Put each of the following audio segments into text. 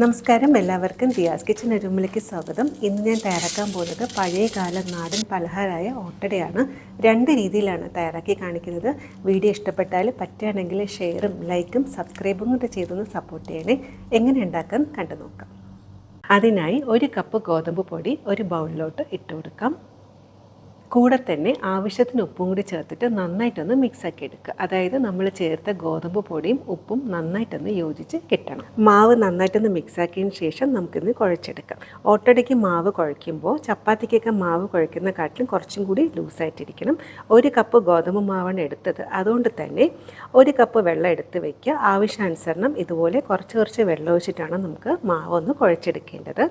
നമസ്കാരം എല്ലാവർക്കും ദിയാസ് കിച്ചൻ അരുമിലേക്ക് സ്വാഗതം. ഇന്ന് ഞാൻ തയ്യാറാക്കാൻ പോകുന്നത് പഴയകാല നാടൻ പലഹാരമായ ഓട്ടടയാണ്. രണ്ട് രീതിയിലാണ് തയ്യാറാക്കി കാണിക്കുന്നത്. വീഡിയോ ഇഷ്ടപ്പെട്ടാൽ പറ്റുകയാണെങ്കിൽ ഷെയറും ലൈക്കും സബ്സ്ക്രൈബും കൂടെ ചെയ്തൊന്ന് സപ്പോർട്ട് ചെയ്യണേ. എങ്ങനെ ഉണ്ടാക്കാൻ കണ്ടു നോക്കാം അതിനായി ഒരു കപ്പ് ഗോതമ്പ് പൊടി ഒരു ബൗളിലോട്ട് ഇട്ട് കൊടുക്കാം കൂടെ തന്നെ ആവശ്യത്തിന് ഉപ്പും കൂടി ചേർത്തിട്ട് നന്നായിട്ടൊന്ന് മിക്സാക്കി എടുക്കുക. അതായത് നമ്മൾ ചേർത്ത ഗോതമ്പ് പൊടിയും ഉപ്പും നന്നായിട്ടൊന്ന് യോജിച്ച് കിട്ടണം. മാവ് നന്നായിട്ടൊന്ന് മിക്സാക്കിയതിന് ശേഷം നമുക്കിന്ന് കുഴച്ചെടുക്കാം. ഓട്ടടയ്ക്ക് മാവ് കുഴയ്ക്കുമ്പോൾ ചപ്പാത്തിക്കൊക്കെ മാവ് കുഴയ്ക്കുന്ന കാട്ടിലും കുറച്ചും കൂടി ലൂസായിട്ടിരിക്കണം. ഒരു കപ്പ് ഗോതമ്പ് മാവാണ് എടുത്തത്. അതുകൊണ്ട് തന്നെ ഒരു കപ്പ് വെള്ളം എടുത്ത് വയ്ക്കുക ആവശ്യാനുസരണം ഇതുപോലെ കുറച്ച് കുറച്ച് വെള്ളം ഒഴിച്ചിട്ടാണ് നമുക്ക് മാവ് ഒന്ന് കുഴച്ചെടുക്കേണ്ടത്.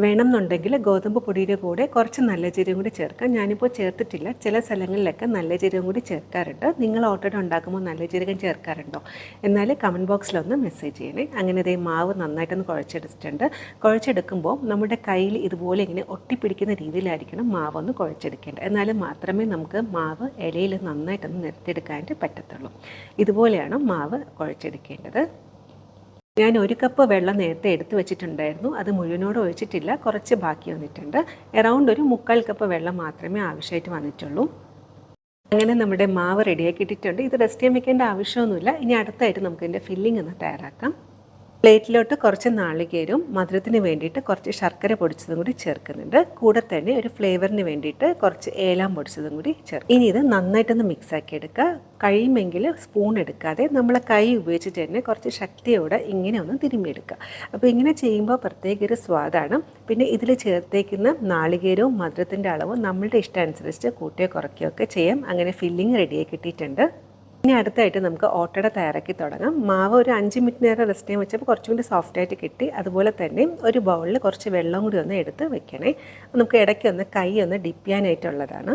വേണമെന്നുണ്ടെങ്കിൽ ഗോതമ്പ് പൊടിയുടെ കൂടെ കുറച്ച് നല്ല ജീരകം കൂടി ചേർക്കാം. ഞാനിപ്പോൾ ചേർത്തിട്ടില്ല. ചില സ്ഥലങ്ങളിലൊക്കെ നല്ല ജീരകം കൂടി ചേർക്കാറുണ്ട്. നിങ്ങൾ ഓട്ടോടെ ഉണ്ടാക്കുമ്പോൾ നല്ല ജീരകം ചേർക്കാറുണ്ടോ? എന്നാൽ കമന്റ് ബോക്സിലൊന്ന് മെസ്സേജ് ചെയ്യണേ. അങ്ങനെ ഇതേ മാവ് നന്നായിട്ടൊന്ന് കുഴച്ചെടുത്തിട്ടുണ്ട്. കുഴച്ചെടുക്കുമ്പോൾ നമ്മുടെ കയ്യിൽ ഇതുപോലെ ഇങ്ങനെ ഒട്ടിപ്പിടിക്കുന്ന രീതിയിലായിരിക്കണം മാവ് ഒന്ന് കുഴച്ചെടുക്കേണ്ടത്. എന്നാൽ മാത്രമേ നമുക്ക് മാവ് ഇലയിൽ നന്നായിട്ടൊന്ന് നിരത്തിയെടുക്കാനായിട്ട് പറ്റത്തുള്ളൂ. ഇതുപോലെയാണ് മാവ് കുഴച്ചെടുക്കേണ്ടത്. ഞാൻ ഒരു കപ്പ് വെള്ളം നേരത്തെ എടുത്തു വെച്ചിട്ടുണ്ടായിരുന്നു. അത് മുഴുവനോട് ഒഴിച്ചിട്ടില്ല. കുറച്ച് ബാക്കി വന്നിട്ടുണ്ട്. എറൗണ്ട് ഒരു മുക്കാൽ കപ്പ് വെള്ളം മാത്രമേ ആവശ്യമായിട്ട് വന്നിട്ടുള്ളൂ. അങ്ങനെ നമ്മുടെ മാവ് റെഡിയാക്കിയിട്ടുണ്ട് ഇത് റെസ്റ്റ് ചെയ്യാൻ വെക്കേണ്ട ആവശ്യമൊന്നുമില്ല. ഇനി അടുത്തായിട്ട് നമുക്ക് ഇതിന്റെ ഫില്ലിംഗ് ഒന്ന് തയ്യാറാക്കാം. പ്ലേറ്റിലോട്ട് കുറച്ച് നാളികേരും മധുരത്തിന് വേണ്ടിയിട്ട് കുറച്ച് ശർക്കര പൊടിച്ചതും കൂടി ചേർക്കുന്നുണ്ട്. കൂടെ തന്നെ ഒരു ഫ്ലേവറിന് വേണ്ടിയിട്ട് കുറച്ച് ഏലാം പൊടിച്ചതും കൂടി ചേർക്കും. ഇനി ഇത് നന്നായിട്ടൊന്ന് മിക്സ് ആക്കി എടുക്കുക. കഴിയുമെങ്കിൽ സ്പൂൺ എടുക്കാതെ നമ്മളെ കൈ ഉപയോഗിച്ചിട്ട് തന്നെ കുറച്ച് ശക്തിയോടെ ഇങ്ങനെ ഒന്ന് തിരുമ്മിയെടുക്കുക. അപ്പോൾ ഇങ്ങനെ ചെയ്യുമ്പോൾ പ്രത്യേക ഒരു സ്വാദാണ്. പിന്നെ ഇതിൽ ചേർത്തേക്കുന്ന നാളികേരവും മധുരത്തിന്റെ അളവും നമ്മളുടെ ഇഷ്ടമനുസരിച്ച് കൂട്ടിയോ കുറയ്ക്കുകയോ ഒക്കെ ചെയ്യാം. അങ്ങനെ ഫില്ലിങ് റെഡിയായി കിട്ടിയിട്ടുണ്ട്. ഇനി അടുത്തായിട്ട് നമുക്ക് ഓട്ടട തയ്യാറാക്കി തുടങ്ങാം. മാവ് ഒരു അഞ്ച് മിനിറ്റ് നേരം റെസ്റ്റ് ചെയ്യാൻ വെച്ചപ്പോൾ കുറച്ചും കൂടി സോഫ്റ്റ് ആയിട്ട് കിട്ടി. അതുപോലെ തന്നെ ഒരു ബൗളിൽ കുറച്ച് വെള്ളം കൂടി ഒന്ന് എടുത്ത് വെക്കണേ. നമുക്ക് ഇടയ്ക്ക് ഒന്ന് കൈ ഒന്ന് ഡിപ്പ് ചെയ്യാനായിട്ടുള്ളതാണ്.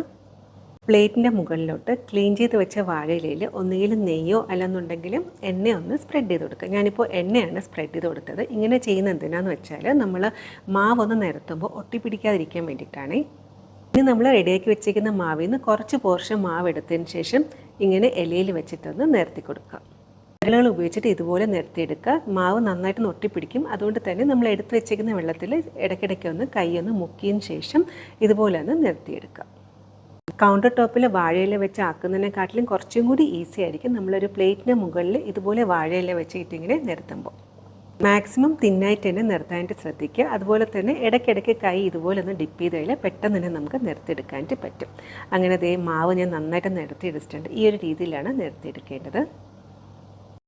പ്ലേറ്റിന്റെ മുകളിലോട്ട് ക്ലീൻ ചെയ്ത് വെച്ച വാഴയിലയിൽ ഒന്നുകിൽ നെയ്യോ അല്ലെന്നുണ്ടെങ്കിലും എണ്ണ ഒന്ന് സ്പ്രെഡ് ചെയ്ത് കൊടുക്കുക. ഞാനിപ്പോൾ എണ്ണയാണ് സ്പ്രെഡ് ചെയ്ത് കൊടുത്തത്. ഇങ്ങനെ ചെയ്യുന്നത് എന്തിനാന്ന് വെച്ചാൽ നമ്മൾ മാവൊന്ന് നിരത്തുമ്പോൾ ഒട്ടിപ്പിടിക്കാതിരിക്കാൻ വേണ്ടിയിട്ടാണ്. ഇനി നമ്മൾ റെഡിയാക്കി വെച്ചിരിക്കുന്ന മാവിൽ നിന്ന് കുറച്ച് പോർഷൻ മാവ് എടുത്തതിന് ശേഷം ഇങ്ങനെ ഇലയിൽ വെച്ചിട്ടൊന്ന് നിരത്തി കൊടുക്കുക വിരലുകൾ ഉപയോഗിച്ചിട്ട് ഇതുപോലെ നിരത്തിയെടുക്കുക മാവ് നന്നായിട്ട് ഒട്ടിപ്പിടിക്കും അതുകൊണ്ട് തന്നെ നമ്മൾ എടുത്ത് വെച്ചിരിക്കുന്ന വെള്ളത്തിൽ ഇടയ്ക്കിടയ്ക്ക് ഒന്ന് കൈ ഒന്ന് മുക്കിയതിന് ശേഷം ഇതുപോലെ ഒന്ന് നിരത്തിയെടുക്കുക കൗണ്ടർ ടോപ്പിൽ വാഴയില വെച്ച് ആക്കുന്നതിനെക്കാട്ടിലും കുറച്ചും കൂടി ഈസി ആയിരിക്കും നമ്മളൊരു പ്ലേറ്റിന് മുകളിൽ ഇതുപോലെ വാഴയില വെച്ചിട്ടിങ്ങനെ നിരത്തുമ്പോൾ. മാക്സിമം തിന്നായിട്ട് തന്നെ നിർത്താനായിട്ട് ശ്രദ്ധിക്കുക. അതുപോലെ തന്നെ ഇടയ്ക്കിടയ്ക്ക് കൈ ഇതുപോലെ ഒന്ന് ഡിപ്പ് ചെയ്ത് കഴിഞ്ഞാൽ പെട്ടെന്ന് തന്നെ നമുക്ക് നിർത്തിയെടുക്കാനായിട്ട് പറ്റും. അങ്ങനെ ദേ മാവ് ഞാൻ നന്നായിട്ട് നിരത്തിയെടുത്തിട്ടുണ്ട് ഈ ഒരു രീതിയിലാണ് നിരത്തിയെടുക്കേണ്ടത്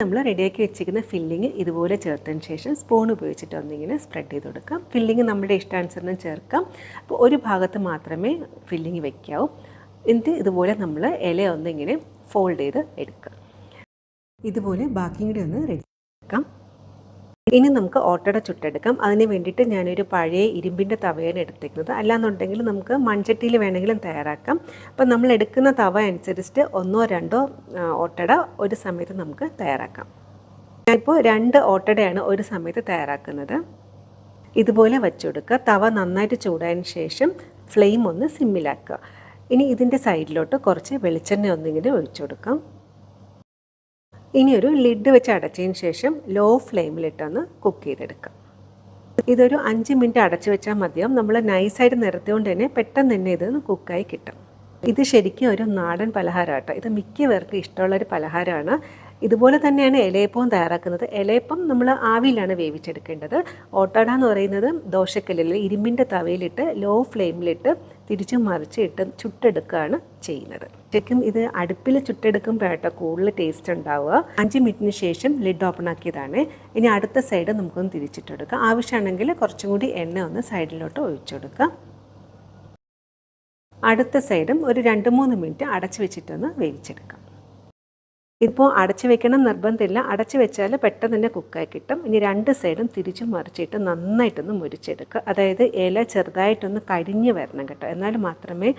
നമ്മൾ റെഡിയാക്കി വെച്ചിരിക്കുന്ന ഫില്ലിങ് ഇതുപോലെ ചേർത്തതിന് ശേഷം സ്പൂൺ ഉപയോഗിച്ചിട്ട് ഒന്നിങ്ങനെ സ്പ്രെഡ് ചെയ്ത് കൊടുക്കാം. ഫില്ലിങ് നമ്മുടെ ഇഷ്ടാനുസരണം ചേർക്കാം. അപ്പോൾ ഒരു ഭാഗത്ത് മാത്രമേ ഫില്ലിങ് വെക്കാവൂ. എന്നിട്ട് ഇതുപോലെ നമ്മൾ ഇല ഒന്നിങ്ങനെ ഫോൾഡ് ചെയ്ത് എടുക്കുക. ഇതുപോലെ ബാക്കിയും കൂടി ഒന്ന് റെഡി ഇനി നമുക്ക് ഓട്ടട ചുട്ടെടുക്കാം. അതിന് വേണ്ടിയിട്ട് ഞാനൊരു പഴയ ഇരുമ്പിന്റെ തവയാണ് എടുത്തേക്കുന്നത്. അല്ലാന്നുണ്ടെങ്കിൽ നമുക്ക് മൺചട്ടിയിൽ വേണമെങ്കിലും തയ്യാറാക്കാം. അപ്പം നമ്മൾ എടുക്കുന്ന തവ അനുസരിച്ചിട്ട് ഒന്നോ രണ്ടോ ഓട്ടട ഒരു സമയത്ത് നമുക്ക് തയ്യാറാക്കാം. ഞാനിപ്പോൾ രണ്ട് ഓട്ടടയാണ് ഒരു സമയത്ത് തയ്യാറാക്കുന്നത്. ഇതുപോലെ വെച്ചുകൊടുക്കുക തവ നന്നായിട്ട് ചൂടായതിന് ശേഷം ഫ്ലെയിം ഒന്ന് സിമ്മിലാക്കുക. ഇനി ഇതിന്റെ സൈഡിലോട്ട് കുറച്ച് വെളിച്ചെണ്ണ ഒന്നിങ്ങനെ ഒഴിച്ചു കൊടുക്കാം ഇനി ഒരു ലിഡ് വെച്ച് അടച്ചതിന് ശേഷം ലോ ഫ്ലെയിമിലിട്ടൊന്ന് കുക്ക് ചെയ്തെടുക്കാം. ഇതൊരു അഞ്ച് മിനിറ്റ് അടച്ചു വെച്ചാൽ മതിയാവും. നമ്മൾ നൈസായിട്ട് നിരത്തിയോണ്ട് തന്നെ പെട്ടെന്ന് തന്നെ ഇത് കുക്കായി കിട്ടും. ഇത് ശരിക്കും ഒരു നാടൻ പലഹാരമാട്ടോ ഇത് മിക്ക പേർക്ക് ഇഷ്ടമുള്ളൊരു പലഹാരമാണ് ഇതുപോലെ തന്നെയാണ് ഇലയപ്പവും തയ്യാറാക്കുന്നത്. ഇലയപ്പം നമ്മൾ ആവിയിലാണ് വേവിച്ചെടുക്കേണ്ടത്. ഓട്ടട എന്ന് പറയുന്നത് ദോശക്കല്ലിൽ ഇരുമ്പിന്റെ തവയിലിട്ട് ലോ ഫ്ലെയിമിലിട്ട് തിരിച്ചും മറിച്ച് ഇട്ട് ചുട്ടെടുക്കുകയാണ് ചെയ്യുന്നത്. ശരിക്കും ഇത് അടുപ്പിൽ ചുട്ടെടുക്കുമ്പോഴാട്ടോ കൂടുതൽ ടേസ്റ്റ് ഉണ്ടാവുക. അഞ്ച് മിനിറ്റിന് ശേഷം ലിഡ് ഓപ്പൺ ആക്കിയതാണ്. ഇനി അടുത്ത സൈഡ് നമുക്കൊന്ന് തിരിച്ചിട്ടെടുക്കാം. ആവശ്യമാണെങ്കിൽ കുറച്ചും കൂടി എണ്ണ ഒന്ന് സൈഡിലോട്ട് ഒഴിച്ചെടുക്കുക അടുത്ത സൈഡും ഒരു രണ്ട് മൂന്ന് മിനിറ്റ് അടച്ചു വെച്ചിട്ടൊന്ന് വേവിച്ചെടുക്കാം. ഇപ്പോൾ അടച്ചു വെക്കണം നിർബന്ധമില്ല. അടച്ചു വെച്ചാൽ പെട്ടെന്ന് തന്നെ കുക്കായി കിട്ടും. ഇനി രണ്ട് സൈഡും തിരിച്ചു മറിച്ചിട്ട് നന്നായിട്ടൊന്ന് മുരിച്ചെടുക്കുക. അതായത് ഇല ചെറുതായിട്ടൊന്ന് കരിഞ്ഞ് വരണം കേട്ടോ. എന്നാൽ മാത്രമേ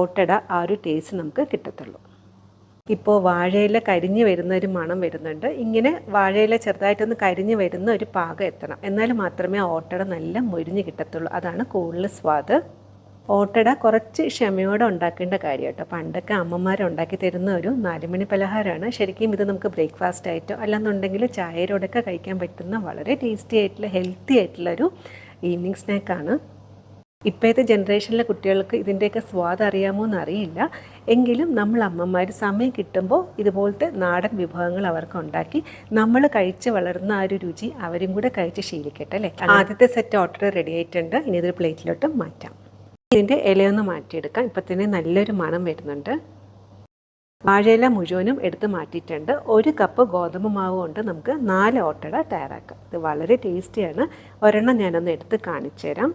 ഓട്ടട ആ ഒരു ടേസ്റ്റ് നമുക്ക് കിട്ടത്തുള്ളൂ. ഇപ്പോൾ വാഴയില കരിഞ്ഞ് വരുന്ന ഒരു മണം വരുന്നുണ്ട്. ഇങ്ങനെ വാഴയില ചെറുതായിട്ടൊന്ന് കരിഞ്ഞ് വരുന്ന ഒരു പാകം എത്തണം. എന്നാൽ മാത്രമേ ഓട്ടട നല്ല മുരിഞ്ഞ് കിട്ടത്തുള്ളൂ. അതാണ് കൂടുതൽ സ്വാദ്. ഓട്ടട കുറച്ച് ക്ഷമയോടെ ഉണ്ടാക്കേണ്ട കാര്യം കേട്ടോ പണ്ടൊക്കെ അമ്മമാർ ഉണ്ടാക്കി തരുന്ന ഒരു നാലുമണി പലഹാരമാണ് ശരിക്കും ഇത് നമുക്ക് ബ്രേക്ക്ഫാസ്റ്റ് ആയിട്ടോ അല്ലാന്നുണ്ടെങ്കിൽ ചായയോടൊക്കെ കഴിക്കാൻ പറ്റുന്ന വളരെ ടേസ്റ്റി ആയിട്ടുള്ള ഹെൽത്തി ആയിട്ടുള്ള ആയിട്ടുള്ളൊരു ഈവനിങ് സ്നാക്കാണ്. ഇപ്പോഴത്തെ ജനറേഷനിലെ കുട്ടികൾക്ക് ഇതിന്റെയൊക്കെ സ്വാദ് അറിയാമോ എന്നറിയില്ല. എങ്കിലും നമ്മൾ അമ്മമാർ സമയം കിട്ടുമ്പോൾ ഇതുപോലത്തെ നാടൻ വിഭവങ്ങൾ അവർക്ക് ഉണ്ടാക്കി നമ്മൾ കഴിച്ച് വളർന്ന ആ ഒരു രുചി അവരും കൂടെ കഴിച്ച് ശീലിക്കട്ടെ അല്ലേ? ആദ്യത്തെ സെറ്റ് ഓർഡർ റെഡി ആയിട്ടുണ്ട്. ഇനി ഇതൊരു പ്ലേറ്റിലോട്ട് മാറ്റാം. ഇതിന്റെ ഇലയൊന്ന് മാറ്റിയെടുക്കാം. ഇപ്പം തന്നെ നല്ലൊരു മണം വരുന്നുണ്ട്. വാഴയില മുഴുവനും എടുത്ത് മാറ്റിയിട്ടുണ്ട്. ഒരു കപ്പ് ഗോതമ്പ് മാവ് കൊണ്ട് നമുക്ക് നാല് ഓട്ടട തയ്യാറാക്കാം. ഇത് വളരെ ടേസ്റ്റിയാണ്. ഒരെണ്ണം ഞാനൊന്ന് എടുത്ത് കാണിച്ചു തരാം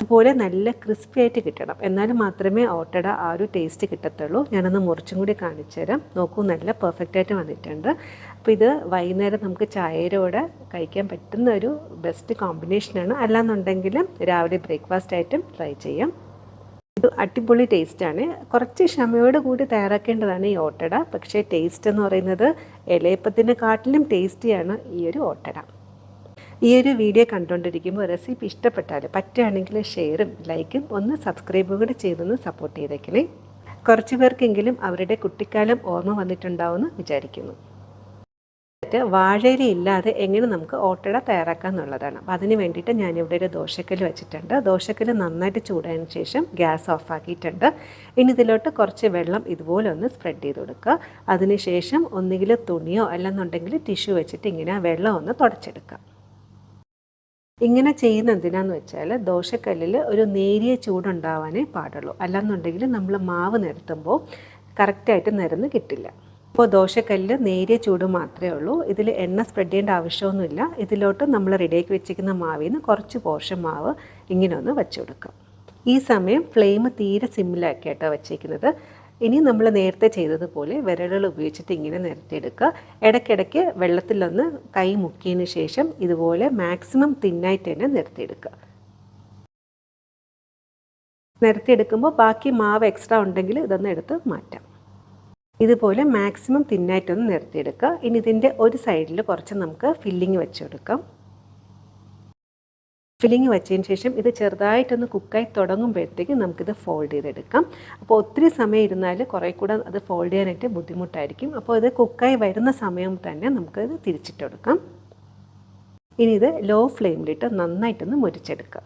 അതുപോലെ നല്ല ക്രിസ്പി ആയിട്ട് കിട്ടണം. എന്നാൽ മാത്രമേ ഓട്ടട ആ ഒരു ടേസ്റ്റ് കിട്ടത്തുള്ളൂ. ഞാനൊന്ന് മുറിച്ചും കൂടി കാണിച്ചു തരാം. നോക്കൂ നല്ല പെർഫെക്റ്റ് ആയിട്ട് വന്നിട്ടുണ്ട്. അപ്പോൾ ഇത് വൈകുന്നേരം നമുക്ക് ചായയിലൂടെ കഴിക്കാൻ പറ്റുന്ന ഒരു ബെസ്റ്റ് കോമ്പിനേഷനാണ് അല്ലാന്നുണ്ടെങ്കിൽ രാവിലെ ബ്രേക്ക്ഫാസ്റ്റ് ആയിട്ടും ട്രൈ ചെയ്യാം. ഇത് അടിപൊളി ടേസ്റ്റാണ് കുറച്ച് ക്ഷമയോട് കൂടി തയ്യാറാക്കേണ്ടതാണ് ഈ ഓട്ടട. പക്ഷേ ടേസ്റ്റ് എന്ന് പറയുന്നത് ഇലയപ്പത്തിനെക്കാട്ടിലും ടേസ്റ്റിയാണ് ഈ ഒരു ഓട്ടട. ഈ ഒരു വീഡിയോ കണ്ടുകൊണ്ടിരിക്കുമ്പോൾ റെസിപ്പി ഇഷ്ടപ്പെട്ടാൽ പറ്റുകയാണെങ്കിൽ ഷെയറും ലൈക്കും ഒന്ന് സബ്സ്ക്രൈബും കൂടി ചെയ്തൊന്ന് സപ്പോർട്ട് ചെയ്തേക്കണേ. കുറച്ച് പേർക്കെങ്കിലും അവരുടെ കുട്ടിക്കാലം ഓർമ്മ വന്നിട്ടുണ്ടാവുമെന്ന് വിചാരിക്കുന്നു. വാഴയില ഇല്ലാതെ എങ്ങനെ നമുക്ക് ഓട്ടട തയ്യാറാക്കാം എന്നുള്ളതാണ്. അപ്പം അതിന് വേണ്ടിയിട്ട് ഞാനിവിടെ ഒരു ദോശക്കല്ല് വെച്ചിട്ടുണ്ട്. ദോശക്കല്ല് നന്നായിട്ട് ചൂടായതിനു ശേഷം ഗ്യാസ് ഓഫ് ആക്കിയിട്ടുണ്ട്. ഇനി ഇതിലോട്ട് കുറച്ച് വെള്ളം ഇതുപോലെ ഒന്ന് സ്പ്രെഡ് ചെയ്ത് കൊടുക്കുക. അതിനുശേഷം ഒന്നുകിൽ തുണിയോ അല്ലെന്നുണ്ടെങ്കിൽ ടിഷ്യൂ വെച്ചിട്ട് ഇങ്ങനെ വെള്ളം ഒന്ന് തുടച്ചെടുക്കുക. ഇങ്ങനെ ചെയ്യുന്ന എന്തിനാന്ന് വെച്ചാൽ ദോശക്കല്ലിൽ ഒരു നേരിയ ചൂടുണ്ടാവാനേ പാടുള്ളൂ. അല്ലാന്നുണ്ടെങ്കിൽ നമ്മൾ മാവ് നിരത്തുമ്പോൾ കറക്റ്റായിട്ട് നിരന്ന് കിട്ടില്ല. അപ്പോൾ ദോശക്കല്ലിൽ നേരിയ ചൂട് മാത്രമേ ഉള്ളൂ. ഇതിൽ എണ്ണ സ്പ്രെഡ് ചെയ്യേണ്ട ആവശ്യമൊന്നുമില്ല. ഇതിലോട്ട് നമ്മൾ റെഡിയാക്കി വെച്ചിരിക്കുന്ന മാവിൽ നിന്ന് കുറച്ച് പോർഷൻ മാവ് ഇങ്ങനെ ഒന്ന് വെച്ചു കൊടുക്കാം. ഈ സമയം ഫ്ലെയിം തീരെ സിമ്മിലാക്കിയിട്ടാണ് വെച്ചേക്കുന്നത്. ഇനി നമ്മൾ നേരത്തെ ചെയ്തതുപോലെ വിരലുകൾ ഉപയോഗിച്ചിട്ട് ഇങ്ങനെ നിരത്തിയെടുക്കുക. ഇടയ്ക്കിടയ്ക്ക് വെള്ളത്തിലൊന്ന് കൈ മുക്കിയതിന് ശേഷം ഇതുപോലെ മാക്സിമം തിന്നായിട്ട് തന്നെ നിരത്തിയെടുക്കുക. നിരത്തിയെടുക്കുമ്പോൾ ബാക്കി മാവ് എക്സ്ട്രാ ഉണ്ടെങ്കിൽ ഇതൊന്ന് എടുത്ത് മാറ്റാം. ഇതുപോലെ മാക്സിമം തിന്നായിട്ടൊന്ന് നിരത്തിയെടുക്കുക. ഇനി ഇതിന്റെ ഒരു സൈഡിൽ കുറച്ച് നമുക്ക് ഫില്ലിങ് വെച്ചെടുക്കാം. ഫില്ലിങ് വെച്ചതിന് ശേഷം ഇത് ചെറുതായിട്ടൊന്ന് കുക്കായി തുടങ്ങുമ്പോഴത്തേക്ക് നമുക്കിത് ഫോൾഡ് ചെയ്തെടുക്കാം. അപ്പോൾ ഒത്തിരി സമയം ഇരുന്നാൽ കുറേ കൂടെ അത് ഫോൾഡ് ചെയ്യാനായിട്ട് ബുദ്ധിമുട്ടായിരിക്കും. അപ്പോൾ ഇത് കുക്കായി വരുന്ന സമയം തന്നെ നമുക്കത് തിരിച്ചിട്ടെടുക്കാം ഇനി ഇത് ലോ ഫ്ലെയിമിലിട്ട് നന്നായിട്ടൊന്ന് മുരിച്ചെടുക്കാം.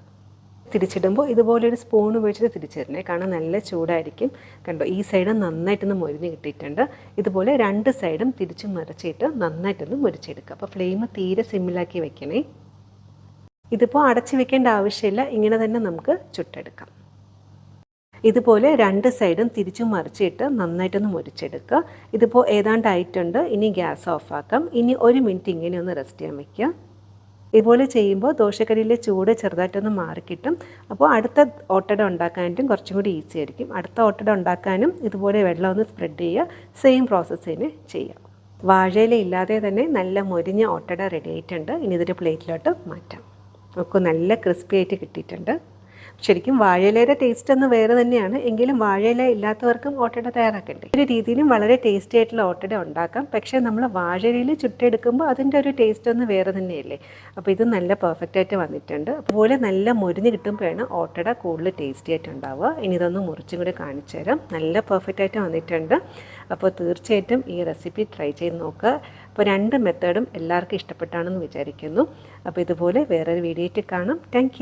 തിരിച്ചിടുമ്പോൾ ഇതുപോലൊരു സ്പൂൺ ഉപയോഗിച്ചിട്ട് തിരിച്ചിടണേ. കാരണം നല്ല ചൂടായിരിക്കും. കണ്ടോ ഈ സൈഡ് നന്നായിട്ടൊന്ന് മൊരിഞ്ഞ് കിട്ടിയിട്ടുണ്ട്. ഇതുപോലെ രണ്ട് സൈഡും തിരിച്ച് മറിച്ചിട്ട് നന്നായിട്ടൊന്ന് മുരിച്ചെടുക്കുക അപ്പോൾ ഫ്ലെയിം തീരെ സിമ്മിലാക്കി വെക്കണേ. ഇതിപ്പോൾ അടച്ചു വെക്കേണ്ട ആവശ്യമില്ല. ഇങ്ങനെ തന്നെ നമുക്ക് ചുട്ടെടുക്കാം. ഇതുപോലെ രണ്ട് സൈഡും തിരിച്ചു മറിച്ചിട്ട് നന്നായിട്ടൊന്ന് മുരിച്ചെടുക്കുക. ഇതിപ്പോൾ ഏതാണ്ടായിട്ടുണ്ട് ഇനി ഗ്യാസ് ഓഫാക്കാം. ഇനി ഒരു മിനിറ്റ് ഇങ്ങനെ ഒന്ന് റെസ്റ്റ് ചെയ്യാൻ വയ്ക്കുക ഇതുപോലെ ചെയ്യുമ്പോൾ ദോശക്കരിയിലെ ചൂട് ചെറുതായിട്ടൊന്ന് മാറിക്കിട്ടും. അപ്പോൾ അടുത്ത ഓട്ടട ഉണ്ടാക്കാനായിട്ടും കുറച്ചും കൂടി ഈസി ആയിരിക്കും. അടുത്ത ഓട്ടട ഉണ്ടാക്കാനും ഇതുപോലെ വെള്ളം ഒന്ന് സ്പ്രെഡ് ചെയ്യുക. സെയിം പ്രോസസ്സ് തന്നെ ചെയ്യുക. വാഴയില ഇല്ലാതെ തന്നെ നല്ല മൊരിഞ്ഞ ഓട്ടട റെഡി ആയിട്ടുണ്ട്. ഇനി ഇതൊരു പ്ലേറ്റിലോട്ട് മാറ്റാം. നമുക്ക് നല്ല ക്രിസ്പി ആയിട്ട് കിട്ടിയിട്ടുണ്ട്. ശരിക്കും വാഴയിലയുടെ ടേസ്റ്റ് ഒന്ന് വേറെ തന്നെയാണ്. എങ്കിലും വാഴയില ഇല്ലാത്തവർക്കും ഓട്ടട തയ്യാറാക്കണ്ടേ? ഒരു രീതിയിലും വളരെ ടേസ്റ്റി ആയിട്ടുള്ള ഓട്ടട ഉണ്ടാക്കാം. പക്ഷേ നമ്മൾ വാഴയിലയിൽ ചുട്ടെടുക്കുമ്പോൾ അതിന്റെ ഒരു ടേസ്റ്റ് ഒന്ന് വേറെ തന്നെയല്ലേ? അപ്പോൾ ഇത് നല്ല പെർഫെക്റ്റ് ആയിട്ട് വന്നിട്ടുണ്ട്. അതുപോലെ നല്ല മുരിഞ്ഞ് കിട്ടുമ്പോഴാണ് ഓട്ടട കൂടുതൽ ടേസ്റ്റി ആയിട്ട് ഉണ്ടാവുക. ഇനി ഇതൊന്ന് മുറിച്ചും കൂടി കാണിച്ചു തരാം. നല്ല പെർഫെക്റ്റ് ആയിട്ട് വന്നിട്ടുണ്ട്. അപ്പോൾ തീർച്ചയായിട്ടും ഈ റെസിപ്പി ട്രൈ ചെയ്ത് നോക്കുക. അപ്പോൾ രണ്ട് മെത്തേഡും എല്ലാവർക്കും ഇഷ്ടപ്പെട്ടാണെന്ന് വിചാരിക്കുന്നു. അപ്പോൾ ഇതുപോലെ വേറൊരു വീഡിയോ ആയിട്ട് കാണാം. താങ്ക്